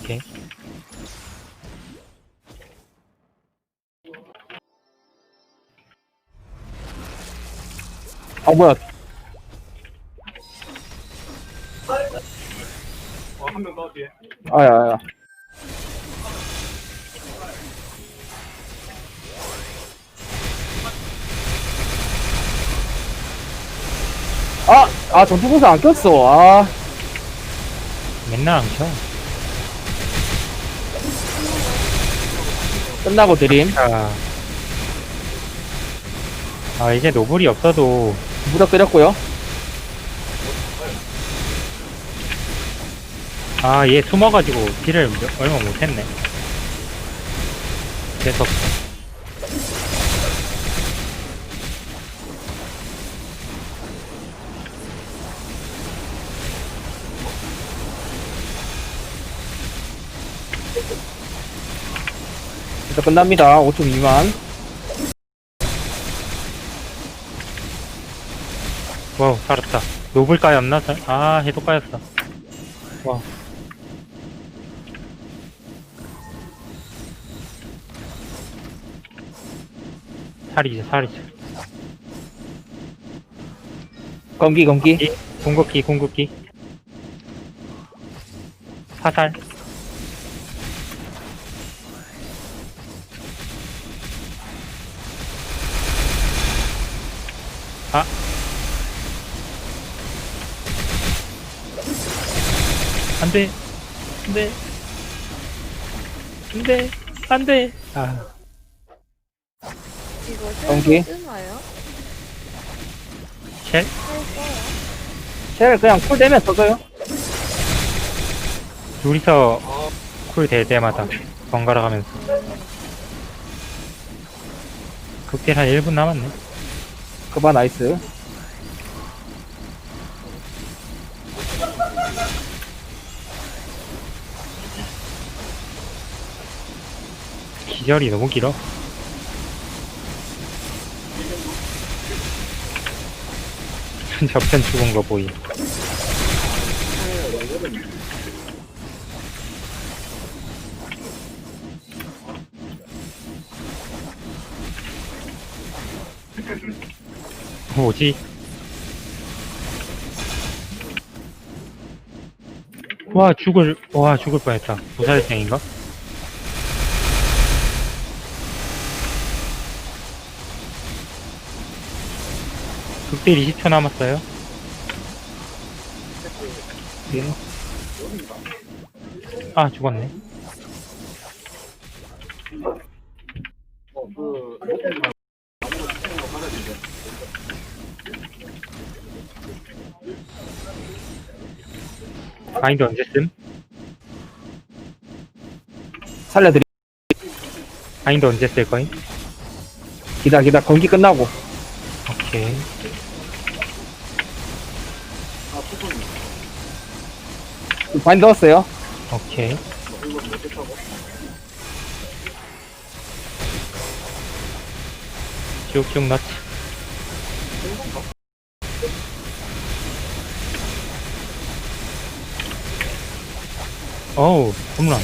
오케이. 아 뭐야 아야야 아, 아, 전투구사 안 꼈어. 아, 맨날 안 켜. 끝나고 드림. 자. 아, 이제 노블이 없어도 무적 끓였고요. 아, 얘 숨어가지고 딜을 몇- 얼마 못했네. 계속. 이제 끝납니다. 5초 미만. 와우, 살았다. 노블 까였나? 살- 아, 해도 까였어. 와. 살이지, 살이지. 검기, 검기. 이, 궁극기, 궁극기. 사살. 아. 안 돼. 안 돼. 안 돼. 안 돼. 아, 이거 경기? 셀로 쓰나요? 쉘? 셀 써요? 쉘 그냥 쿨 되면 써줘요. 둘이서 쿨 될 때마다 번갈아 가면서. 극딜 한 1분 남았네. 그바 나이스. 기절이 너무 길어. 저편 죽은 거 보이. 뭐지? 와 죽을 와 죽을 뻔했다. 도살생인가? 극딜 20초 남았어요. 예. 아 죽었네. 마인드 언제 씀? 살려드리. 마인드 언제 쓸 거임? 기다, 기다. 검기 끝나고. 오케이. 많이 넣었어요. 오케이. 쭉쭉 넣지. 어우, 홈런.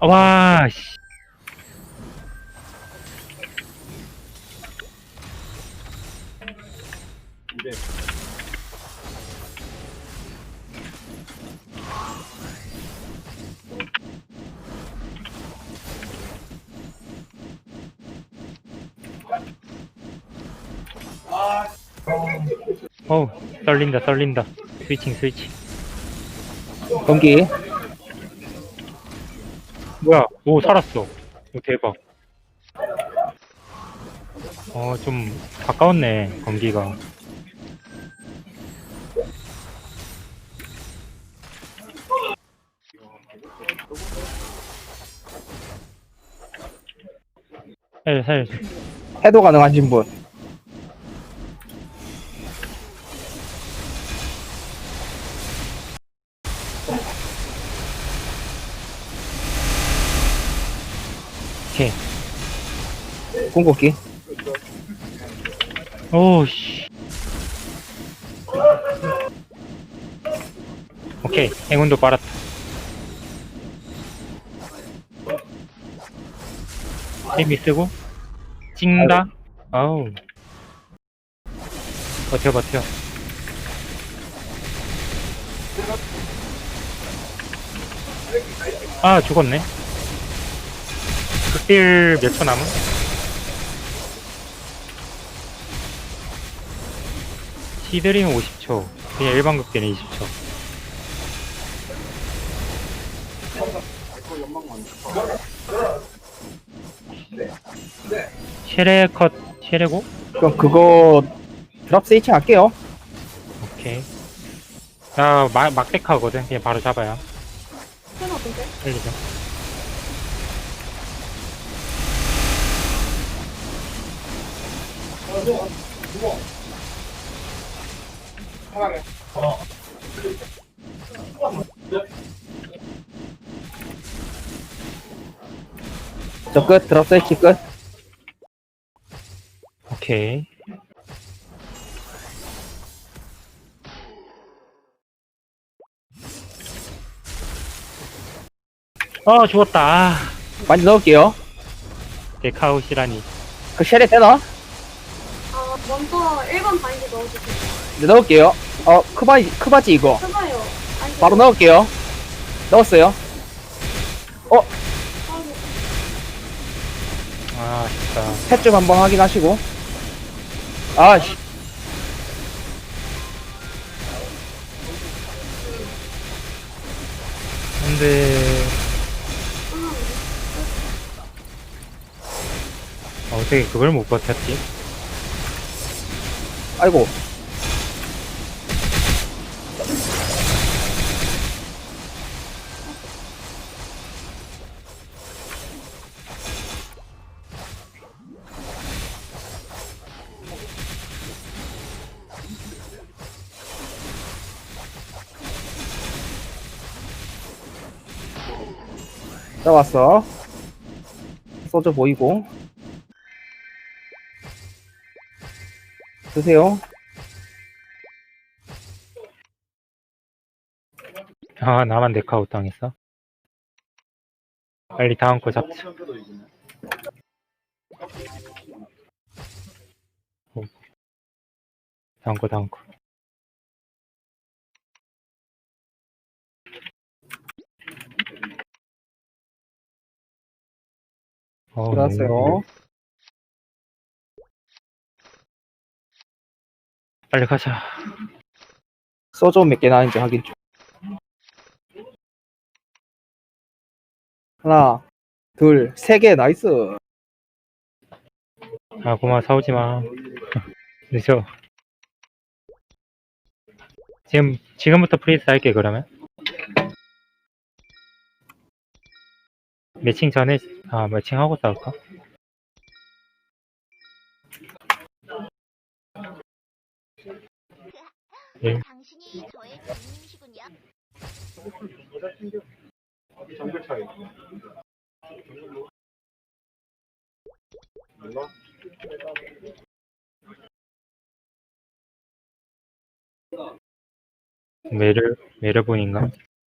와, 씨. 어우, 떨린다, 떨린다. 스위칭, 스위칭. 검기. 뭐야, 오, 살았어. 오, 대박. 어, 좀, 가까웠네, 검기가. 살, 살. 해도 가능하신 분. 궁극기. 오씨. 오케이, 행운도 빨았다. 힘이 쓰고, 찍는다? 아우. 버텨, 버텨. 아, 죽었네. 극딜 몇 초 남은? 시드링 50초. 그냥 일반 극딜은 20초. 쉐레 컷, 쉐레고? 그럼 그거 드랍 세이치 할게요. 오케이. 나 마, 막데카거든. 그냥 바로 잡아요. 하나 근데? 살리죠. 저 끝, 드랍 세이치 끝. 오케이. 어, 죽었다. 아, 많이 넣을게요. 데카우시라니. 그 쉘에 되나? 아, 먼저 1번 바인드 넣어주세요. 네, 넣을게요. 어, 크바지, 크바지 이거. 해봐요. 아니, 바로 넣을게요. 넣었어요. 아이고, 아, 진짜. 셋 한번 확인하시고. 아, 씨. 근데, 어, 어떻게 그걸 못 버텼지? 아이고. 나왔어. 소주 보이고. 드세요. 아, 나만 데카우 당했어. 빨리 다음 거 잡자. 오. 다음 거, 다음 거. 어, 들어왔어요. 빨리 가자. 소주 몇개 나는지 확인 좀. 하나, 둘, 세 개, 나이스. 아, 고마워, 싸우지 마. 늦어. 지금, 지금부터 프리스 할게, 그러면. 매칭 전에, 아, 매칭하고 싸울까? 예. 당신이 저의 주인님이시군요. 메르, 메르본인가?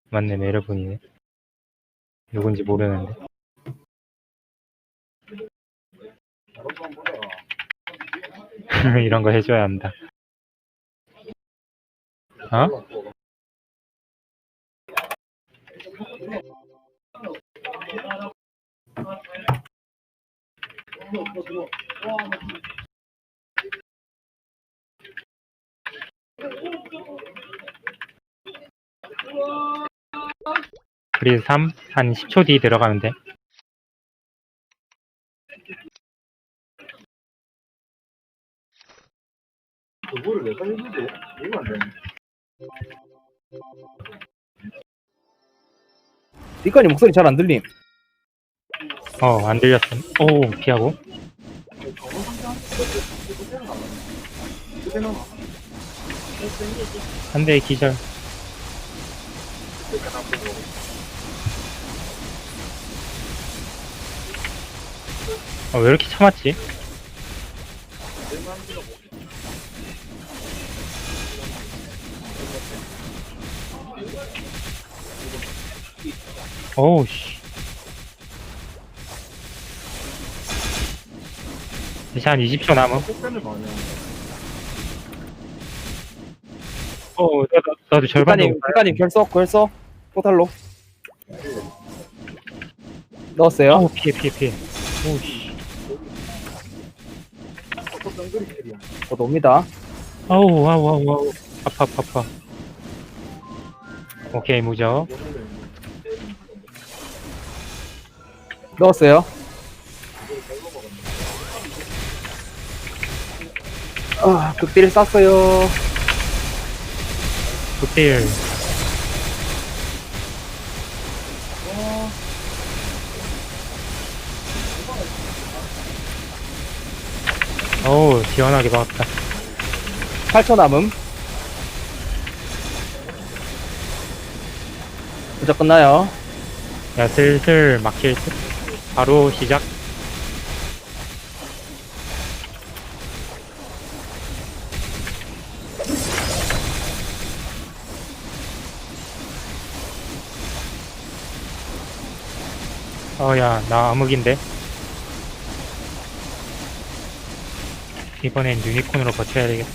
맞네, 메르본이네. 누군지 모르는데. 이런 거 해줘야 한다. 어? 그리고 3, 한 10초 뒤 들어가면 돼. 니꺼님 목소리 잘 안 들림. 어, 안 들렸음. 오, 피하고. 한 대의 기절. 어, 왜 이렇게 참았지? 어우, 씨. 이제 한 20초 남음. 어, 나도, 나도 절반 국가님, 정도. 국가님 결석, 결석. 포탈로. 넣었어요. 어우, 피해, 피해, 피해. 곧 옵니다. 아우, 아우, 아우, 아우. 아파, 아파, 아파. 오케이, 무적. 넣었어요. 아, 극딜 쌌어요. 극딜. 어우, 시원하게 박았다. 8초 남음. 부적 끝나요. 야, 슬슬 막힐 듯. 바로 시작. 어, 야, 나 암흑인데. 이번엔 유니콘으로 버텨야 되겠다.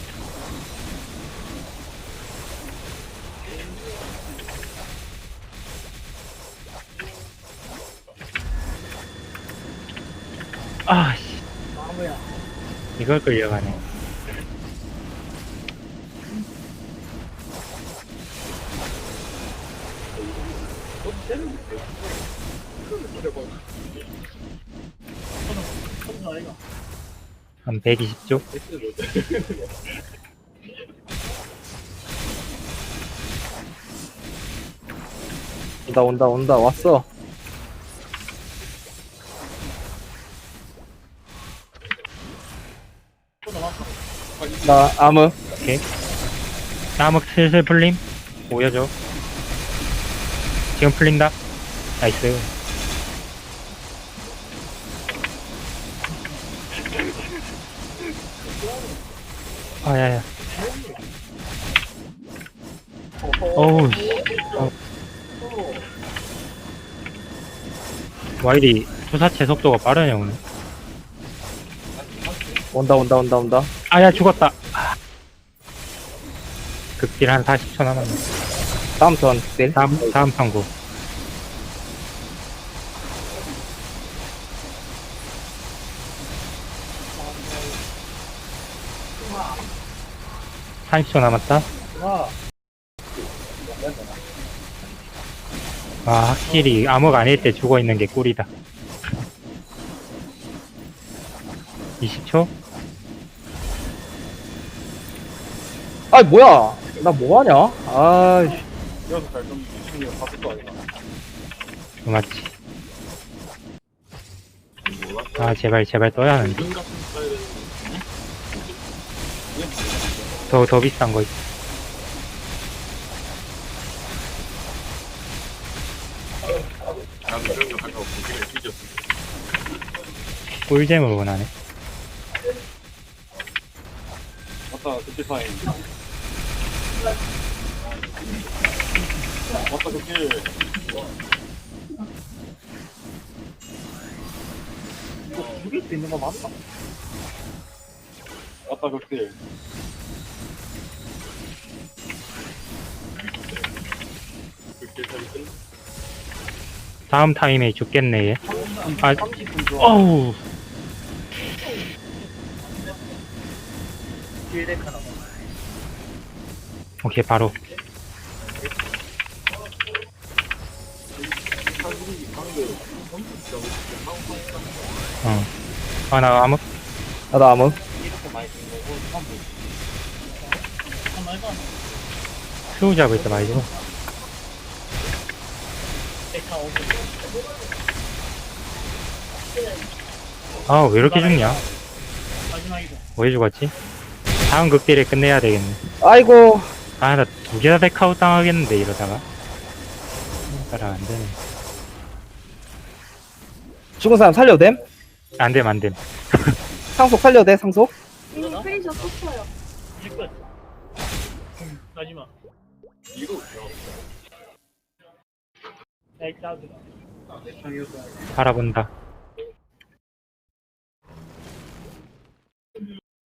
아, 씨. 이걸 끌려가네. 120쪽? 온다, 온다, 온다. 왔어. 나 암흑. 암흑 슬슬 풀림? 보여줘. 지금 풀린다? 나이스. 아, 야, 야. 어우, 씨. 어. 와이리 투사체 속도가 빠르네, 오늘. 온다, 온다, 온다, 온다. 아, 야, 죽었다. 극딜 한 40초 남았네. 다음 턴 극딜. 다음, 다음 선고. 30초 남았다. 아, 확실히 암흑 아닐 때 죽어 있는 게 꿀이다. 20초? 아, 뭐야. 나 뭐하냐? 아이씨. 맞지. 아, 제발, 제발 떠야 하는데. 더, 더 비싼 거 있어. 꿀잼을 원하네. 그때 사인 맞다 그때 이거 죽일 수 있는 거 맞나? 맞다 그때 그때 사인 끝 다음 타임에 죽겠네, 얘. 아, 30분 전 어우. 오케이, 바로. 어. 아, 나 아무, 나도 암흑. 수우 잡을 때 말이죠. 아, 왜 이렇게 죽냐? 왜 죽었지? 다음 극딜에 끝내야 되겠네. 아이고. 아, 나 두 개다 데카웃 당하겠는데, 이러다가. 따라 안 되네. 죽은 사람 살려도 됨? 안 됨, 안 됨. 상속 살려도 돼, 상속? 이미 프리셔 썼어요. 마지막. 이거. 내 창이었어. 바라본다.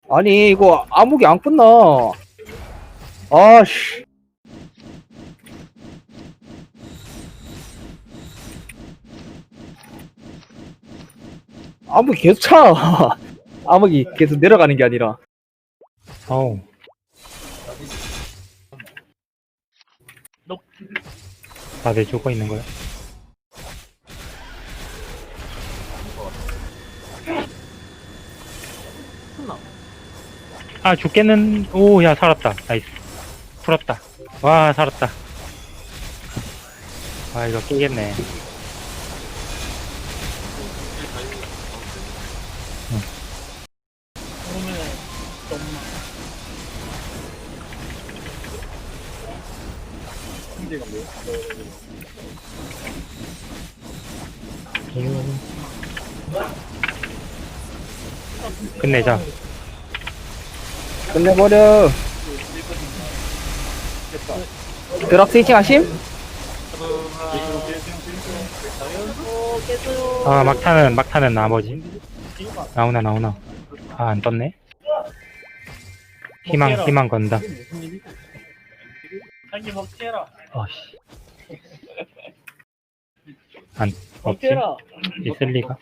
아니 이거 암흑이 안 끝나 아씨 암흑이 계속 차 암흑이 계속 내려가는 게 아니라 어우. 다들 죽어 있는 거야? 아, 죽겠는, 오, 야, 살았다. 나이스. 풀었다. 와, 살았다. 아, 이거 깨겠네. 끝내자. 끝내버려 드랍 스위칭 하심? 아, 막타는, 막타는 나머지. 나오나, 나오나. 아, 안 떴네. 희망, 희망 건다. 먹태라. 어씨. 안, 없지? 있을 리가?